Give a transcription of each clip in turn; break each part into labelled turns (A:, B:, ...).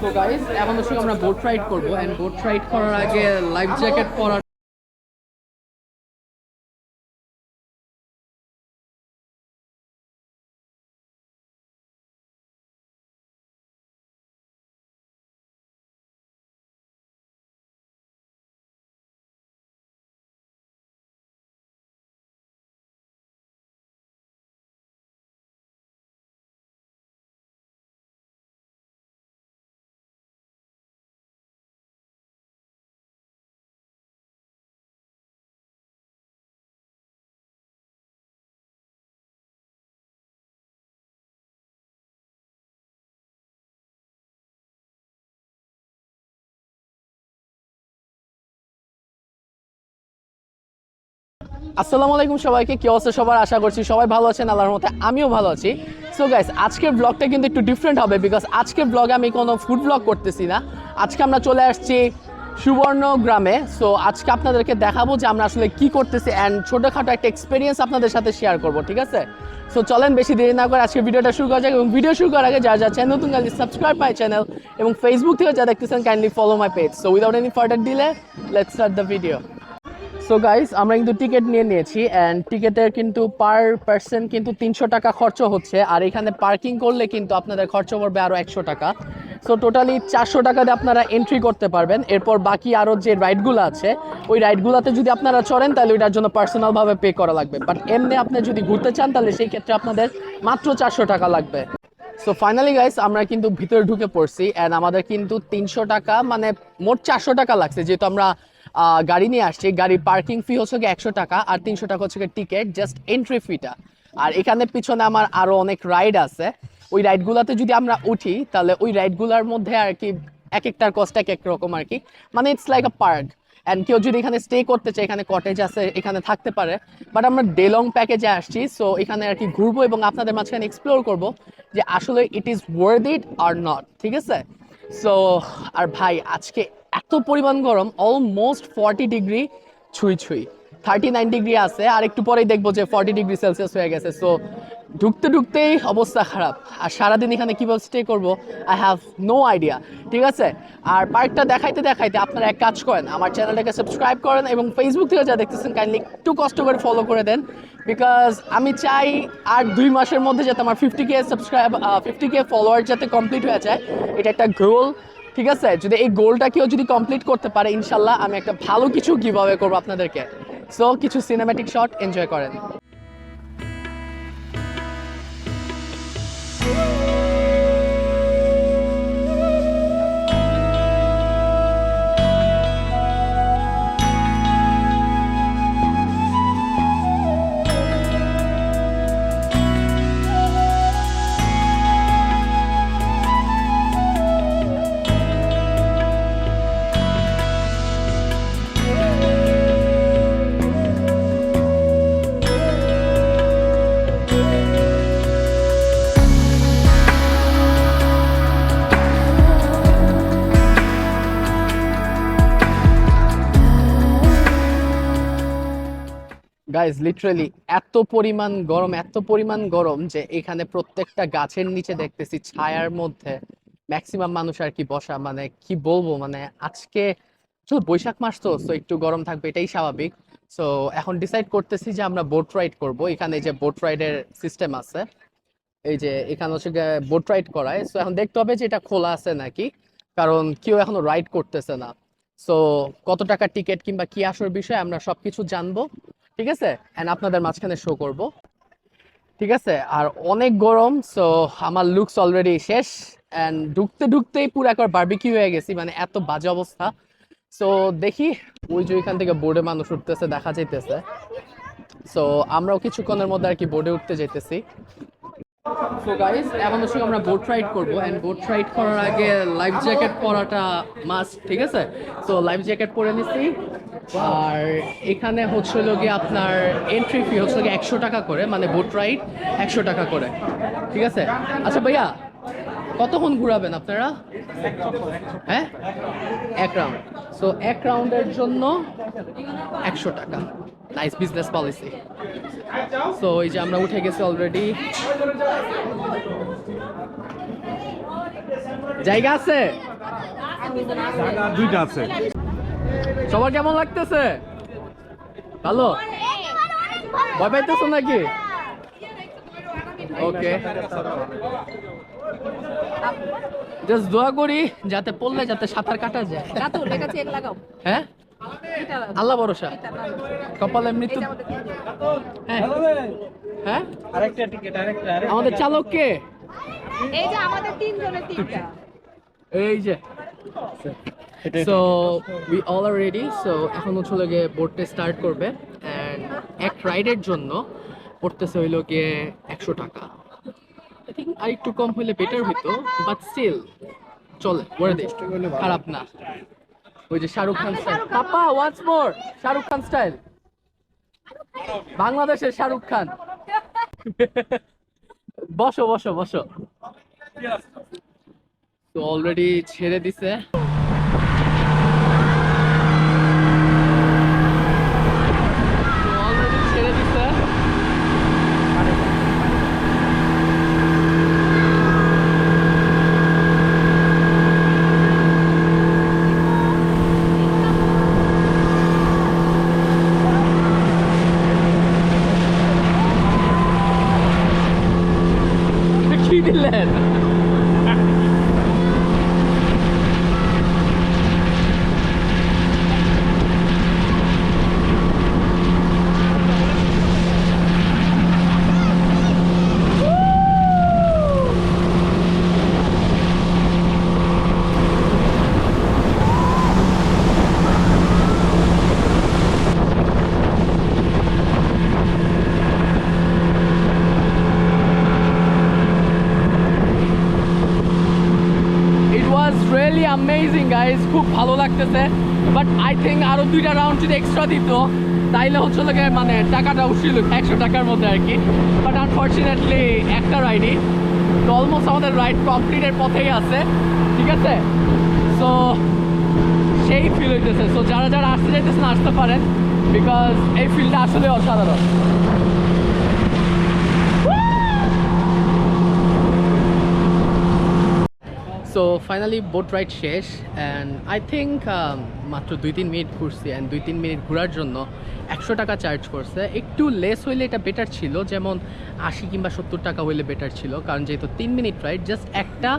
A: তো গাইজ এখন আমরা বোট রাইড করব বোট রাইড করার আগে লাইফ জ্যাকেট পরা আসসালামু আলাইকুম সবাইকে, কি অবস্থা সবার? আশা করছি সবাই ভালো আছেন, আল্লাহর মতে আমিও ভালো আছি। সো গাইস আজকের ব্লগটা কিন্তু একটু ডিফারেন্ট হবে বিকজ আজকের ব্লগে আমি কোনো ফুড ব্লগ করতেছি না। আজকে আমরা চলে আসছি সুবর্ণ গ্রামে। সো আজকে আপনাদেরকে দেখাবো যে আমরা আসলে কি করতেছি অ্যান্ড ছোটোখাটো একটা এক্সপিরিয়েন্স আপনাদের সাথে শেয়ার করব, ঠিক আছে? সো চলেন, বেশি দেরি না করে আজকে ভিডিওটা শুরু করা যাক এবং ভিডিও শুরু করার আগে যা যা চ্যানেল নতুন কাইন্ডলি সাবস্ক্রাইব মাই চ্যানেল এবং ফেসবুক থেকে যা দেখতেছেন kindly follow my page so without any further delay let's start the video so guys আমরা কিন্তু টিকিট নিয়ে নিয়েছি অ্যান্ড টিকিটের কিন্তু পার পার্সন কিন্তু তিনশো টাকা খরচ হচ্ছে। আর এখানে পার্কিং করলে কিন্তু আপনাদের খরচ পড়বে আরও একশো টাকা। সো টোটালি চারশো টাকাতে আপনারা এন্ট্রি করতে পারবেন। এরপর বাকি আরও যে রাইডগুলো আছে, ওই রাইডগুলোতে যদি আপনারা চড়েন, তাহলে ওইটার জন্য পার্সোনালভাবে পে করা লাগবে। বাট এমনি আপনি যদি ঘুরতে চান, তাহলে সেই ক্ষেত্রে আপনাদের মাত্র চারশো টাকা লাগবে। সো ফাইনালি গাইস আমরা কিন্তু ভিতরে ঢুকে পড়ছি অ্যান্ড আমাদের কিন্তু তিনশো টাকা মানে মোট চারশো টাকা লাগছে। যেহেতু আমরা গাড়ি নিয়ে আসছি। গাড়ির পার্কিং ফি হচ্ছে গিয়ে একশো টাকা আর তিনশো টাকা হচ্ছে টিকিট জাস্ট এন্ট্রি ফিটা আর এখানে পিছনে আমার আরও অনেক রাইড আছে। ওই রাইডগুলোতে যদি আমরা উঠি, তাহলে ওই রাইডগুলোর মধ্যে আর কি এক একটার কস্ট এক এক রকম আর কি। মানে it's like a park and কেউ যদি এখানে স্টে করতে চায়, এখানে কটেজ আছে, এখানে থাকতে পারে। বাট আমরা ডেলং প্যাকেজে আসছি সো এখানে আর কি ঘুরবো এবং আপনাদের মাঝখানে এক্সপ্লোর করব যে আসলে it is weird it are not ঠিক আছে? সো আর ভাই, আজকে এত পরিমাণ গরম অলমোস্ট ফর্টি ডিগ্রি ছুঁই ছুঁই। থার্টি নাইন ডিগ্রি আছে, আর একটু পরেই দেখব যে ফর্টি ডিগ্রি সেলসিয়াস হয়ে গেছে। সো ঢুকতে ঢুকতেই অবস্থা খারাপ। আর সারাদিন এখানে কীভাবে স্টে করব আই হ্যাভ নো আইডিয়া ঠিক আছে? আর পার্কটা দেখাইতে দেখাইতে আপনারা এক কাজ করেন, আমার চ্যানেলটাকে সাবস্ক্রাইব করেন এবং ফেসবুক থেকে যা দেখতেছেন কাইন্ডলি একটু কষ্ট করে ফলো করে দেন। বিকজ আমি চাই আর দুই মাসের মধ্যে যাতে আমার fifty K subscribe fifty K follower যাতে কমপ্লিট হয়ে যায়। এটা একটা গোল ঠিক আছে? যদি এই গোলটা কেউ যদি কমপ্লিট করতে পারে, ইনশাল্লাহ আমি একটা ভালো কিছু গিভ করব আপনাদেরকে। সো কিছু সিনেম্যাটিক শট এনজয় করেন। গাইজ লিটারালি এত পরিমাণ গরম, এত পরিমাণ গরম যে এখানে প্রত্যেকটা গাছের নিচে দেখতেছি ছায়ার মধ্যে ম্যাক্সিমাম মানুষ আর কি বসা। মানে কি বলব মানে আজকে বৈশাখ মাস তো তো একটু গরম থাকবে, এটাই স্বাভাবিক। সো এখন ডিসাইড করতেছি যে আমরা বোট রাইড করব। এখানে যে বোট রাইডের সিস্টেম আছে। এই যে এখানে হচ্ছে বোট রাইড করায়। সো এখন দেখতে হবে যে এটা খোলা আছে নাকি, কারণ কেউ এখনও রাইড করতেছে না। সো কত টাকা টিকিট কিংবা কি আসার বিষয়ে আমরা সবকিছু জানব। ঠিক আছে? অ্যান্ড আপনাদের মাঝখানে শো করব। ঠিক আছে? আর অনেক গরম সো আমার লুকস অলরেডি শেষ। অ্যান্ড ঢুকতে ঢুকতেই পুরো একবার বারবিকিউ হয়ে গেছি মানে এত বাজে অবস্থা। সো দেখি, ওই যে ওইখান থেকে বোর্ডে মানুষ উঠতেছে, দেখা যাইতেছে। সো আমরাও কিছুক্ষণের মধ্যে আর কি বোর্ডে উঠতে যাইতেছি। সো গাইস এখন হচ্ছে আমরা বোট রাইড করব। এন্ড বোট রাইড করার আগে লাইফ জ্যাকেট পরাটা মাস্ট ঠিক আছে? তো লাইফ জ্যাকেট পরে নিছি। আর এখানে হচ্ছে গিয়ে আপনার এন্ট্রি ফি হচ্ছে গিয়ে একশো টাকা করে মানে বোট রাইড একশো টাকা করে। ঠিক আছে? আচ্ছা ভাইয়া, কতক্ষণ ঘুরাবেন আপনারা? হ্যাঁ? এক রাউন্ড সো এক রাউন্ডের জন্য একশো টাকা। নাইস বিজনেস পলিসি সো এই যে আমরা উঠে গেছি অলরেডি জায়গা আছে?
B: দুইটা আছে।
A: সবার কেমন লাগতেছে? ভালো? ভয় পাইতেছো নাকি? ওকে জাস্ট দোয়া করি যাতে পড়লে যাতে সাঁতার কাটা যায়। হ্যাঁ? আল্লাহ ভরসা। কপালে মৃত্যু হ্যাঁ। হ্যাঁ?
B: আরেকটা টিকিট আরেকটা।
A: আমাদের চালক কে?
C: এই যে আমাদের তিনজনের তিনটা।
A: এই যে। So we all are ready so এখন হচ্ছে হলো গিয়ে বোটটা স্টার্ট করবে। অ্যান্ড এক রাইডের জন্য পড়তেছে হইল গিয়ে একশো টাকা। আই থিঙ্ক আর একটু কম হইলে বেটার হইতো বাট স্টিল চলে করে দে খারাপ না। ওই যে Shahrukh Khan style papa once more Shahrukh Khan style বাংলাদেশের শাহরুখ খান। বসো বসো বসো। তো অলরেডি ছেড়ে দিছে অলরেডি ছেড়ে দিছে কি দিলেন it was really amazing guys খুব ভালো লাগতেছে বাট আই থিঙ্ক আরও দুইটা রাউন্ড যদি এক্সট্রা দিত, তাইলে হচ্ছে লোকে মানে টাকাটা উঠছিল একশো টাকার মধ্যে আর কি। বাট আনফর্চুনেটলি একটা রাইডই তো অলমোস্ট আমাদের রাইড কমপ্লিটের পথেই আছে, ঠিক আছে? সো সেই ফিল হইতেছে। সো যারা যারা আসতে চাইতেছেন আসতে পারেন বিকজ এই ফিলটা আসলে অসাধারণ। সো ফাইনালি বোট রাইড শেষ অ্যান্ড আই থিঙ্ক মাত্র দুই তিন মিনিট ঘুরছি অ্যান্ড দুই তিন মিনিট ঘোরার জন্য একশো টাকা চার্জ করছে। একটু লেস হইলে এটা বেটার ছিল, যেমন আশি কিংবা সত্তর টাকা হইলে বেটার ছিল, কারণ যেহেতু তিন মিনিট রাইড জাস্ট একটা,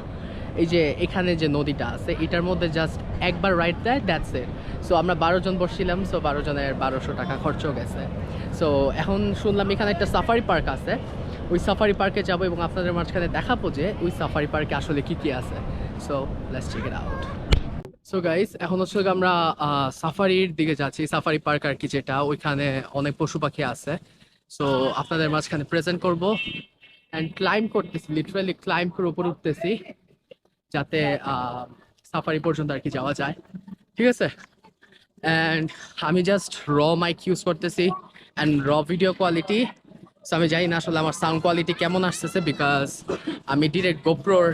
A: এই যে এখানে যে নদীটা আছে, এটার মধ্যে জাস্ট একবার রাইড দেয় দ্যাটস ইট সো আমরা বারো জন বসছিলাম সো বারো জনের বারোশো টাকা খরচও গেছে। সো এখন শুনলাম এখানে একটা সাফারি পার্ক আছে। ওই সাফারি পার্কে যাব এবং আপনাদের মাঝখানে দেখাবো যে ওই সাফারি পার্কে আসলে কি কি আছে। So let's check it out so guys এখন হচ্ছে আমরা সাফারির দিকে যাচ্ছি, সাফারি পার্ক আর কি যেটা, ওইখানে অনেক পশু পাখি আছে। সো আপনাদের মাঝখানে প্রেজেন্ট করব অ্যান্ড ক্লাইম করতেছি লিটারালি ক্লাইম করে উপরে উঠতেছি, যাতে সাফারি পর্যন্ত আর কি যাওয়া যায়। ঠিক আছে? অ্যান্ড আমি জাস্ট র মাইক ইউজ করতেছি and raw video quality so আমি জানি না আসলে আমার সাউন্ড কোয়ালিটি কেমন আসতেছে বিকজ আমি ডিরেক্ট গোপ্রোর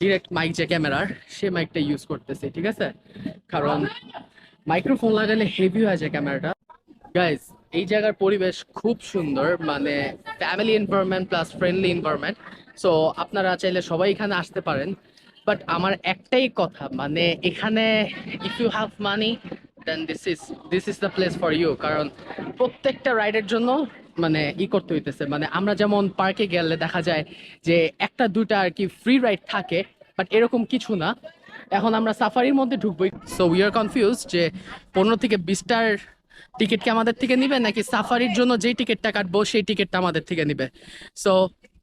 A: ডিরেক্ট মাইক যে ক্যামেরার সে মাইকটা ইউজ করতেছি, ঠিক আছে? কারণ মাইক্রোফোন লাগালে হেভি হয়ে যায় ক্যামেরাটা গাইজ এই জায়গার পরিবেশ খুব সুন্দর মানে family environment plus friendly environment so আপনারা চাইলে সবাই এখানে আসতে পারেন। বাট আমার একটাই কথা মানে এখানে if you have money then this is this is the place for you কারণ প্রত্যেকটা রাইডের জন্য মানে ই করতে হইতেছে। মানে আমরা যেমন পার্কে গেলে দেখা যায় যে একটা দুইটা আর কি ফ্রি রাইড থাকে বাট এরকম কিছু না। এখন আমরা সাফারির মধ্যে ঢুকবো। সো উই আর কনফিউজ যে পনেরো থেকে বিশটার টিকিট কি আমাদের থেকে নিবে নাকি সাফারির জন্য যেই টিকিটটা কাটবো সেই টিকিটটা আমাদের থেকে নিবে? সো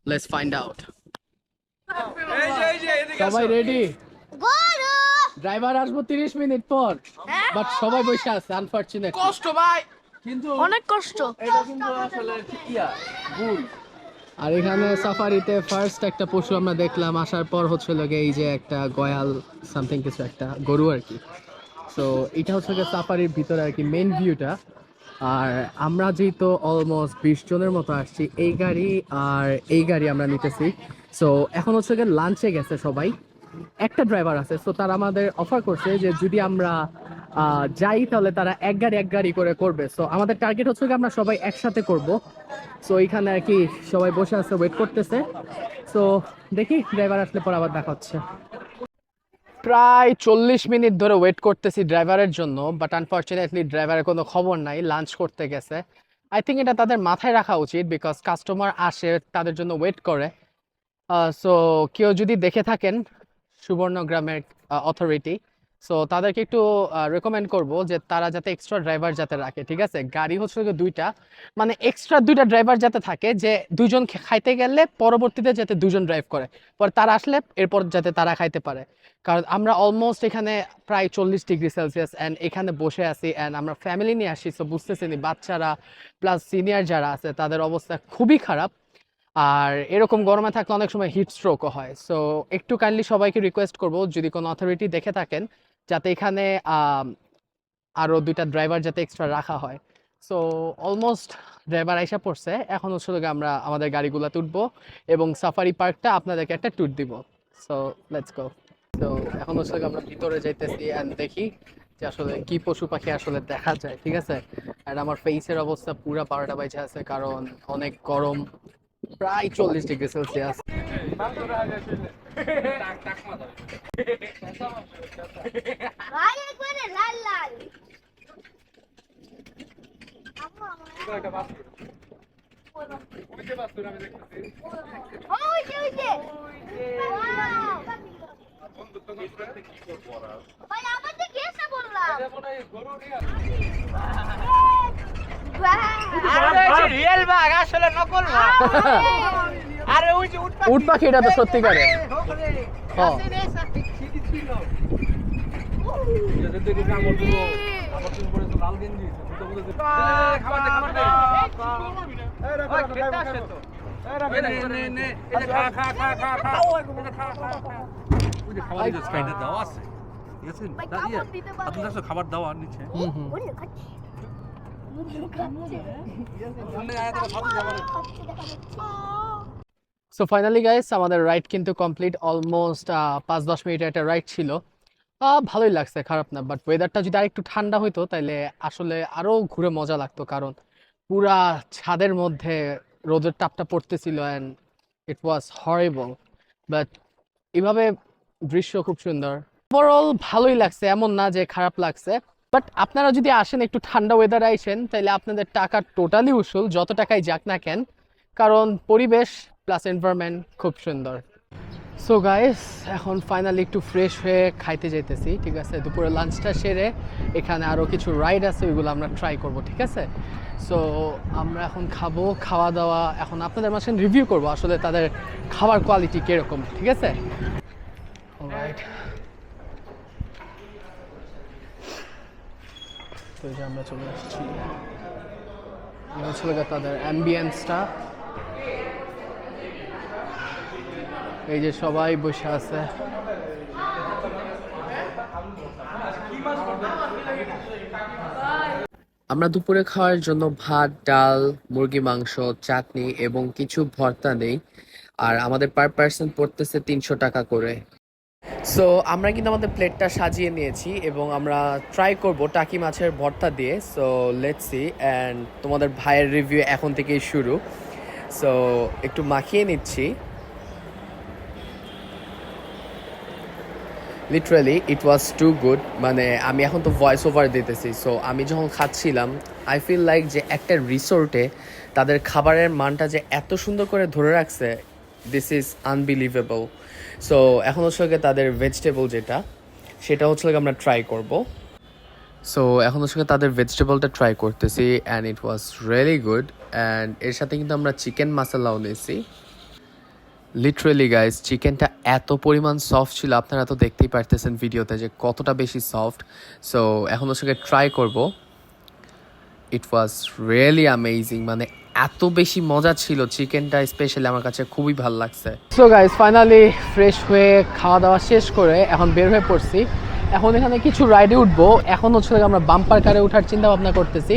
A: লেটস ফাইন্ড আউট সবাই রেডি ড্রাইভার আসব তিরিশ মিনিট পর বাট সবাই বসে আছে আনফরচুনেট কষ্ট ভাই! কিন্তু
D: অনেক কষ্ট।
A: এটা কিন্তু আসলে ইয়া ভুল। আর এখানে সাফারিতে ফার্স্ট একটা পশু আমরা দেখলাম আসার পর হচ্ছে লগে এই যে একটা গয়াল সামথিং কিছু একটা গরু আর কি। সো এটা হচ্ছে গিয়ে সাফারির ভিতরে আর কি মেন ভিউটা আর আমরা যেহেতু অলমোস্ট বিশ জনের মতো আসছি এই গাড়ি আর এই গাড়ি আমরা নিতেছি। সো এখন হচ্ছে গিয়ে লাঞ্চে গেছে সবাই। একটা ড্রাইভার আছে সো তার আমাদের অফার করছে যে যদি আমরা যাই, তাহলে তারা এক গাড়ি এক গাড়ি করে করবে। সো আমাদের টার্গেট হচ্ছে আমরা সবাই একসাথে করব। সো এইখানে আর কি সবাই বসে আছে ওয়েট করতেছে। সো দেখি ড্রাইভার আসলে পর আবার দেখা হচ্ছে। প্রায় চল্লিশ মিনিট ধরে ওয়েট করতেছি ড্রাইভারের জন্য বাট আনফর্চুনেটলি ড্রাইভারের কোনো খবর নাই লাঞ্চ করতে গেছে। আই থিঙ্ক এটা তাদের মাথায় রাখা উচিত বিকজ কাস্টমার আসে, তাদের জন্য ওয়েট করে। সো কেউ যদি দেখে থাকেন সুবর্ণগ্রামের অথরিটি সো তাদেরকে একটু রেকমেন্ড করব যে তারা যাতে এক্সট্রা ড্রাইভার যাতে রাখে, ঠিক আছে? গাড়ি হচ্ছে দুইটা। মানে এক্সট্রা দুইটা ড্রাইভার যাতে থাকে যে দুইজন খাইতে গেলে পরবর্তীতে যাতে দুজন ড্রাইভ করে। পর তারা আসলে এরপর যাতে তারা খাইতে পারে। কারণ আমরা অলমোস্ট এখানে প্রায় চল্লিশ ডিগ্রি সেলসিয়াস অ্যান্ড এখানে বসে আছি অ্যান্ড আমরা ফ্যামিলি নিয়ে আসি সো বুঝতেছি বাচ্চারা প্লাস সিনিয়র যারা আছে, তাদের অবস্থা খুবই খারাপ। আর এরকম গরমে থাকলে অনেক সময় হিট স্ট্রোকও হয়। সো একটু কাইন্ডলি সবাইকে রিকোয়েস্ট করব, যদি কোনো অথরিটি দেখে থাকেন, যাতে এখানে আরও দুইটা ড্রাইভার যাতে এক্সট্রা রাখা হয়। সো অলমোস্ট ড্রাইভার আইসা পড়ছে। এখন হচ্ছে আমরা আমাদের গাড়িগুলোতে উঠবো এবং সাফারি পার্কটা আপনাদেরকে একটা ট্যুর দিব। সো লেটস গো তো এখন হচ্ছে আমরা ভিতরে যাইতেছি অ্যান্ড দেখি যে আসলে কি পশু পাখি আসলে দেখা যায়, ঠিক আছে? আর আমার ফেসের অবস্থা পুরা বারোটা বাইচে আছে, কারণ অনেক গরম প্রায় চল্লিশ ডিগ্রি সেলসিয়াস।
B: আমাদের বললাম?
D: রিয়েল বাঘ আসলে নকল বাঘ আরে ওই যে উট
A: উট পাখি এটা তো হ্যাঁ
E: খাবার দাও আর নিচে
A: সো ফাইনালি গাইস আমাদের রাইড কিন্তু কমপ্লিট অলমোস্ট পাঁচ দশ মিনিটের একটা রাইড ছিল। ভালোই লাগছে, খারাপ না বাট ওয়েদারটা যদি আরেকটু ঠান্ডা হইতো তাহলে আসলে আরও ঘুরে মজা লাগতো, কারণ পুরা ছাদের মধ্যে রোদের তাপটা পড়তেছিল and it was horrible but এভাবে দৃশ্য খুব সুন্দর। ওভারঅল ভালোই লাগছে, এমন না যে খারাপ লাগছে। বাট আপনারা যদি আসেন একটু ঠান্ডা ওয়েদার আইসেন তাহলে আপনাদের টাকা টোটালি উসুল, যত টাকাই যাক না কেন। কারণ পরিবেশ প্লাস এনভায়রনমেন্ট খুব সুন্দর। সো গাইস এখন ফাইনালি একটু ফ্রেশ হয়ে খাইতে যাইতেছি, ঠিক আছে? দুপুরে লাঞ্চটা সেরে এখানে আরও কিছু রাইড আছে, ওইগুলো আমরা ট্রাই করব, ঠিক আছে? সো আমরা এখন খাব খাওয়া দাওয়া এখন আপনাদের মাঝে রিভিউ করব আসলে তাদের খাবার কোয়ালিটি কীরকম, ঠিক আছে? রাইট তো এই যে আমরা চলে আসছি। গিয়ে তাদের অ্যাম্বিয়েন্সটা এই যে সবাই বসে আছে। আমরা দুপুরে খাওয়ার জন্য ভাত, ডাল, মুরগি, মাংস, চাটনি এবং কিছু ভর্তা নেই। আর আমাদের পার পার্সন পড়তেছে তিনশো টাকা করে। সো আমরা কিন্তু আমাদের প্লেটটা সাজিয়ে নিয়েছি এবং আমরা ট্রাই করব টাকি মাছের ভর্তা দিয়ে। সো লেটস সি অ্যান্ড তোমাদের ভাইয়ের রিভিউ এখন থেকেই শুরু। সো একটু মাখিয়ে নিচ্ছি। Literally it was too good মানে আমি এখন তো ভয়েস ওভার দিতেছি। সো আমি যখন খাচ্ছিলাম আই ফিল লাইক যে একটা রিসোর্টে তাদের খাবারের মানটা যে এত সুন্দর করে ধরে রাখছে দিস ইজ আনবিলিভেবল সো এখন হচ্ছে তাদের ভেজিটেবল যেটা, সেটা হচ্ছে আমরা ট্রাই করব। সো এখন হচ্ছে তাদের ভেজিটেবলটা ট্রাই করতেছি and it was really good and এর সাথে কিন্তু আমরা চিকেন মশলাও নিয়েছি। লিটারেলি গাইস চিকেনটা এত পরিমাণ সফট ছিল, আপনারা তো দেখতেই পারতেছেন ভিডিওতে যে কতটা বেশি সফট সো এখন হচ্ছে ট্রাই করব। ইট ওয়াজ রিয়েলি অ্যামেজিং মানে এত বেশি মজা ছিল চিকেনটা স্পেশালি আমার কাছে খুবই ভালো লাগছে। সো গাইস ফাইনালি ফ্রেশ হয়ে খাওয়া দাওয়া শেষ করে এখন বের হয়ে পড়ছি। এখন এখানে কিছু রাইডে উঠবো। এখন হচ্ছে আমরা বাম্পার কারে ওঠার চিন্তা ভাবনা করতেছি।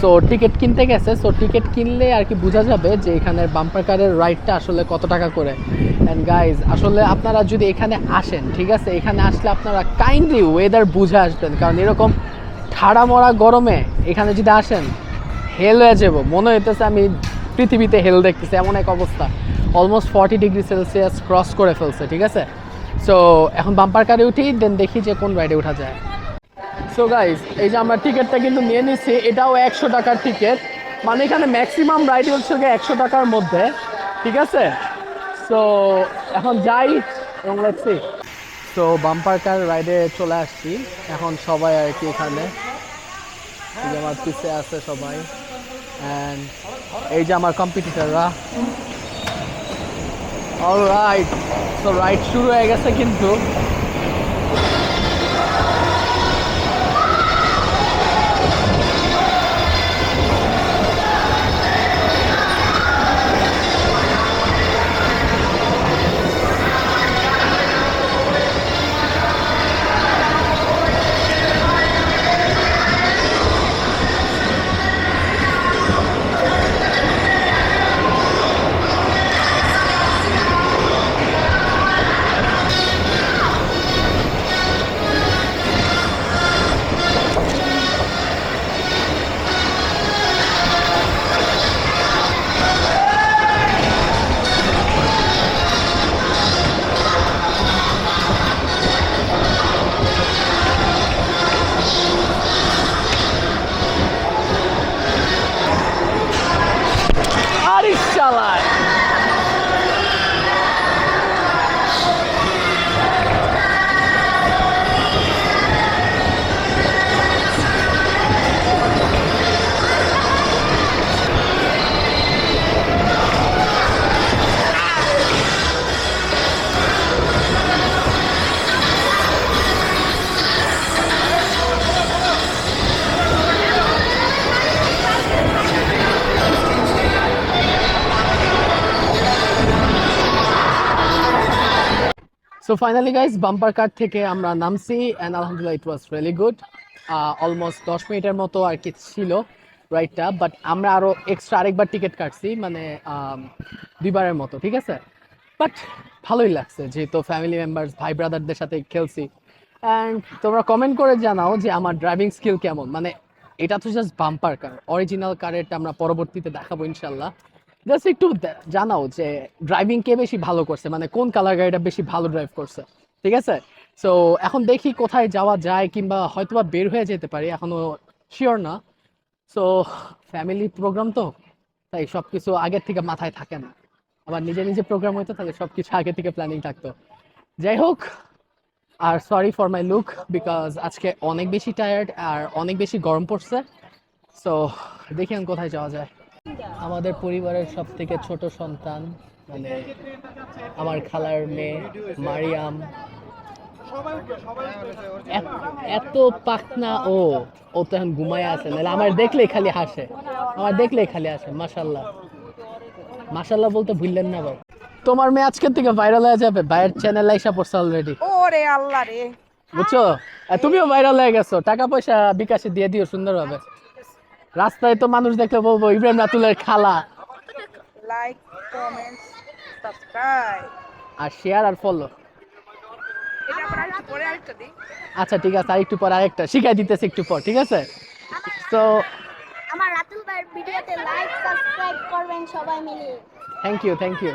A: সো টিকিট কিনতে গেছে। সো টিকিট কিনলে আর কি বোঝা যাবে যে এখানে বাম্পার কারের রাইডটা আসলে কত টাকা করে। অ্যান্ড গাইজ আসলে আপনারা যদি এখানে আসেন, ঠিক আছে? এখানে আসলে আপনারা কাইন্ডলি ওয়েদার বুঝে আসবেন। কারণ এরকম ঠাড়া মরা গরমে এখানে যদি আসেন হেল হয়ে যাব। মনে হইতেছে আমি পৃথিবীতে হেল দেখতেছি, এমন এক অবস্থা। Almost forty degree Celsius cross করে ফেলছে, ঠিক আছে? সো এখন বাম্পার কারে উঠি দেন দেখি যে কোন রাইডে ওঠা যায়। সো গাইজ এই যে আমরা টিকিটটা কিন্তু নিয়ে নিচ্ছি এটাও একশো টাকার টিকিট মানে এখানে ম্যাক্সিমাম রাইড হচ্ছে একশো টাকার মধ্যে, ঠিক আছে? সো এখন যাই, এবং লেটসি তো বাম্পার কার রাইডে চলে আসছি, এখন সবাই আর কি এখানে। আমার পিছে আছে সবাই। এই যে আমার কম্পিটিটাররা অলরাইট তো রাইড শুরু হয়ে গেছে কিন্তু। ফাইনালি গাইজ বাম্পার কার থেকে আমরা নামছি অ্যান্ড আলহামদুলিল্লাহ it was really good almost দশ মিনিটের মতো আর কি ছিল রাইডটা বাট আমরা আরও এক্সট্রা আরেকবার টিকিট কাটছি মানে um, দুইবারের মতো ঠিক আছে? বাট ভালোই লাগছে যেহেতু ফ্যামিলি মেম্বার্স ভাই ব্রাদারদের সাথে খেলছি। অ্যান্ড তোমরা কমেন্ট করে জানাও যে আমার ড্রাইভিং স্কিল কেমন। মানে এটা তো জাস্ট বাম্পার কার অরিজিনাল কারেরটা আমরা পরবর্তীতে দেখাবো ইনশাল্লাহ জাস্ট একটু জানাও যে ড্রাইভিং কে বেশি ভালো করছে মানে কোন কালার গাড়িটা বেশি ভালো ড্রাইভ করছে, ঠিক আছে? সো এখন দেখি কোথায় যাওয়া যায় কিংবা হয়তোবা বের হয়ে যেতে পারি, এখনও শিওর না। সো ফ্যামিলি প্রোগ্রাম তো, তাই সব কিছু আগের থেকে মাথায় থাকে না। আবার নিজে নিজে প্রোগ্রাম হইতো, তাহলে সব কিছু আগে থেকে প্ল্যানিং থাকতো। যাই হোক, আর sorry for my look because আজকে অনেক বেশি টায়ার্ড আর অনেক বেশি গরম পড়ছে। সো দেখি এখন কোথায় যাওয়া যায়। আমাদের পরিবারের সব থেকে ছোট সন্তান মানে আমার খালার মেয়ে মারিয়াম। এত- পাকনা ও ও তো এখন ঘুমায় আছে নাহলে আমার দেখলেই খালি হাসে। আমার দেখলেই খালি হাসে মাশাল্লাহ মাশাল্লাহ বলতে ভুললেন না ভাই। তোমার মেয়ে আজকের থেকে ভাইরাল হয়ে যাবে ভাইয়ের চ্যানেল আইসা পড়ছে অলরেডি
C: ওরে আল্লাহ রে।
A: বুঝছ? তুমিও ভাইরাল হয়ে গেছো টাকা পয়সা বিকাশে দিয়ে দিও সুন্দরভাবে। রাস্তায় তো মানুষ দেখলে বলব ইব্রাহিম রাতুলের খালা।
C: লাইক কমেন্ট সাবস্ক্রাইব
A: আর শেয়ার আর ফলো আচ্ছা ঠিক আছে আরেকটু পর আরেকটা। শিখাই দিতেছি একটু পর ঠিক আছে? তো
B: আমার রাতুল ভাইয়ের ভিডিওতে লাইক সাবস্ক্রাইব করবেন সবাই মিলে।
A: Thank you thank you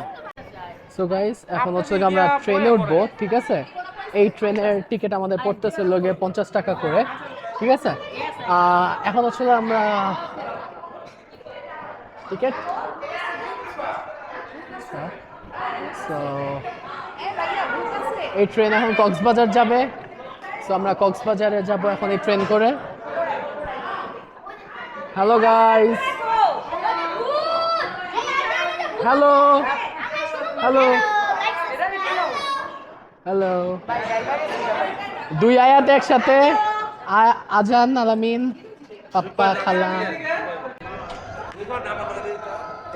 A: so guys এখন হচ্ছে আমরা ট্রেনে উঠবো ঠিক আছে? এই ট্রেনের টিকিট আমাদের পড়তেছে লগে পঞ্চাশ টাকা করে। ঠিক আছে? এখন গিয়ে আমরা টিকিট। এই ট্রেন এখন কক্সবাজার যাবে। সো আমরা কক্সবাজারে যাব এখন এই ট্রেন করে। Hello guys hello hello hello দুই আয়াত একসাথে। আজান আলামিন পাপ্পা খালা।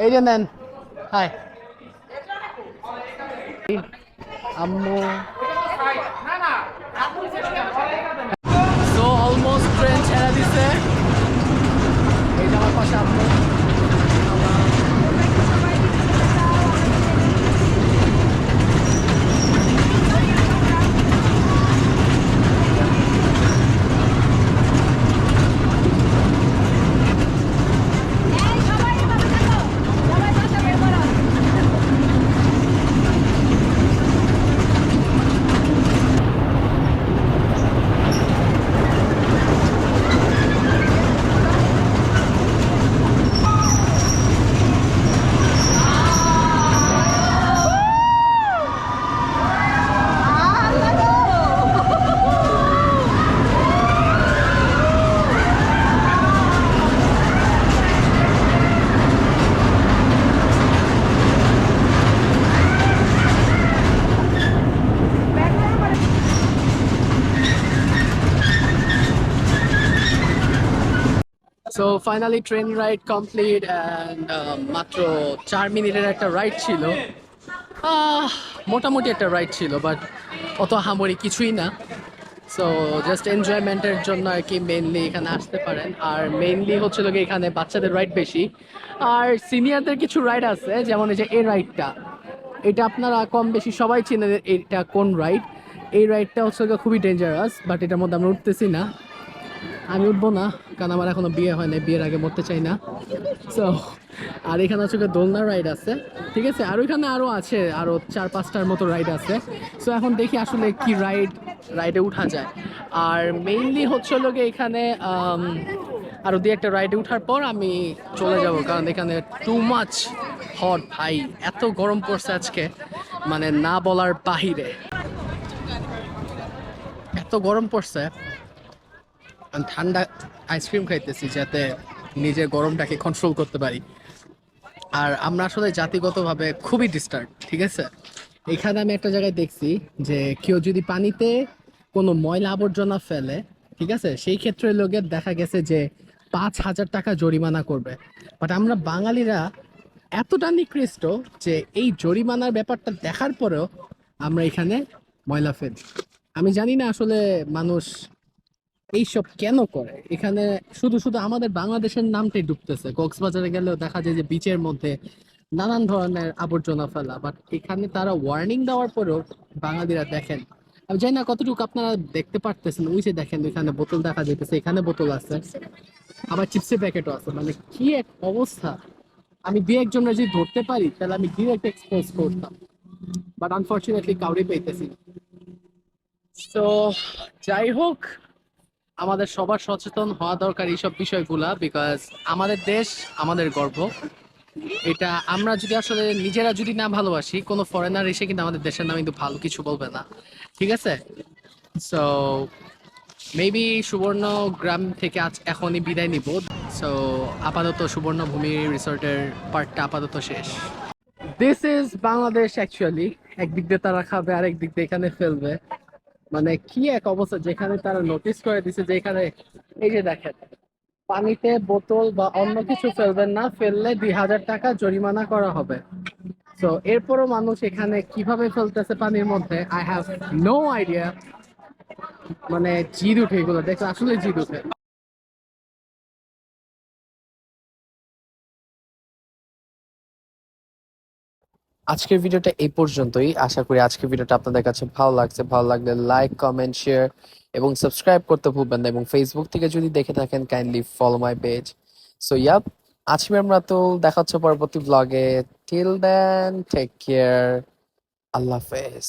A: এই যে নেন হাই। আম্মু। সো অলমোস্ট ট্রেন ছেড়ে দিছে। এই আমার পাশে আম্মু। Finally train ride complete and মাত্র চার মিনিটের একটা রাইড ছিল। মোটামুটি একটা রাইড ছিল বাট অত হামরি কিছুই না। সো জাস্ট এনজয়মেন্টের জন্য আর কি মেনলি এখানে আসতে পারেন। আর মেনলি হচ্ছিল কি এখানে বাচ্চাদের রাইড বেশি। আর সিনিয়রদের কিছু রাইড আছে, যেমন এই যে এই রাইডটা এটা আপনারা কম বেশি সবাই চিনেন, এটা কোন রাইড এই রাইডটা হচ্ছে খুবই ডেঞ্জারাস বাট এটার মধ্যে আমরা উঠতেছি না। আমি উঠবো না, কারণ আমার এখনও বিয়ে হয় না বিয়ের আগে মরতে চাই না। সো আর এখানে হচ্ছে দোলনা রাইড আছে, ঠিক আছে? আর ওইখানে আরও আছে আরও চার পাঁচটার মতো রাইড আছে। সো এখন দেখি আসলে কি রাইড রাইডে উঠা যায়। আর মেইনলি হচ্ছে লোকে এখানে আরও দিয়ে একটা রাইডে উঠার পর আমি চলে যাব, কারণ এখানে টু মাচ হট ভাই। এত গরম পড়ছে আজকে মানে না বলার বাহিরে। এত গরম পড়ছে। ঠান্ডা আইসক্রিম খাইতেছি যাতে নিজের গরমটাকে কন্ট্রোল করতে পারি। আর আমরা আসলে জাতিগতভাবে খুবই ডিস্টার্ব ঠিক আছে? এখানে আমি একটা জায়গায় দেখছি যে কেউ যদি পানিতে কোনো ময়লা আবর্জনা ফেলে, ঠিক আছে? সেই ক্ষেত্রে লোকের দেখা গেছে যে পাঁচ হাজার টাকা জরিমানা করবে। বাট আমরা বাঙালিরা এতটা নিকৃষ্ট যে এই জরিমানার ব্যাপারটা দেখার পরেও আমরা এখানে ময়লা ফেলি। আমি জানি না আসলে মানুষ এইসব কেন করে? এখানে শুধু শুধু আমাদের বাংলাদেশের নামটাই ডুবতেছে। কক্সবাজারে গেলেও দেখা যায় যে বিচের মধ্যে নানান ধরনের আবর্জনা ফেলা বাট এখানে তারা ওয়ার্নিং দেওয়ার পরেও বাঙালিরা দেখেন আমি জানি না কতটুকু আপনারা দেখতে পারতেছেন, ওই যে দেখেন এখানে বোতল দেখা যেতেছে এখানে বোতল আছে, আবার চিপসের প্যাকেটও আছে। মানে কি এক অবস্থা? আমি দু একজনরা যদি ধরতে পারি, তাহলে আমি ডিরেক্ট এক্সপোজ করতাম বাট আনফর্চুনেটলি কাউরি পেতেছি তো যাই হোক আমাদের সবার সচেতন হওয়া দরকার এইসব বিষয়গুলা বিকজ আমাদের দেশ আমাদের গর্ব। এটা আমরা যদি আসলে নিজেরা যদি না ভালোবাসি, কোনো ফরেনার এসে কিন্তু আমাদের দেশের নামে কিন্তু ভালো কিছু বলবে না। ঠিক আছে? সো মেবি সুবর্ণ গ্রাম থেকে আজ এখনই বিদায় নিব। সো আপাতত সুবর্ণভূমি রিসোর্টের পার্টটা আপাতত শেষ। দিস ইজ বাংলাদেশ অ্যাকচুয়ালি একদিক দিয়ে তারা খাবে, আরেক দিক দিয়ে এখানে ফেলবে। মানে কি এক অবস্থা যেখানে তারা নোটিস করে দিছে যে এখানে, এই যে দেখেন, পানিতে বোতল বা অন্য কিছু ফেলবেন না, ফেললে দুই হাজার টাকা জরিমানা করা হবে। তো এরপরও মানুষ এখানে কীভাবে ফেলতেছে পানির মধ্যে আই হ্যাভ নো আইডিয়া মানে জিদ উঠে এগুলো, দেখলে আসলে জিদ উঠে। আজকের ভিডিওটা এই পর্যন্তই। আশা করি আজকের ভিডিওটা আপনাদের কাছে ভালো লাগছে। ভালো লাগলে লাইক কমেন্ট শেয়ার এবং সাবস্ক্রাইব করতে ভুলবেন না এবং ফেসবুক থেকে যদি দেখে থাকেন kindly follow my page so yup আজকে আমরা তো দেখা হচ্ছে পরবর্তী ব্লগে টিল দেন টেক কেয়ার আল্লাহ হাফেজ।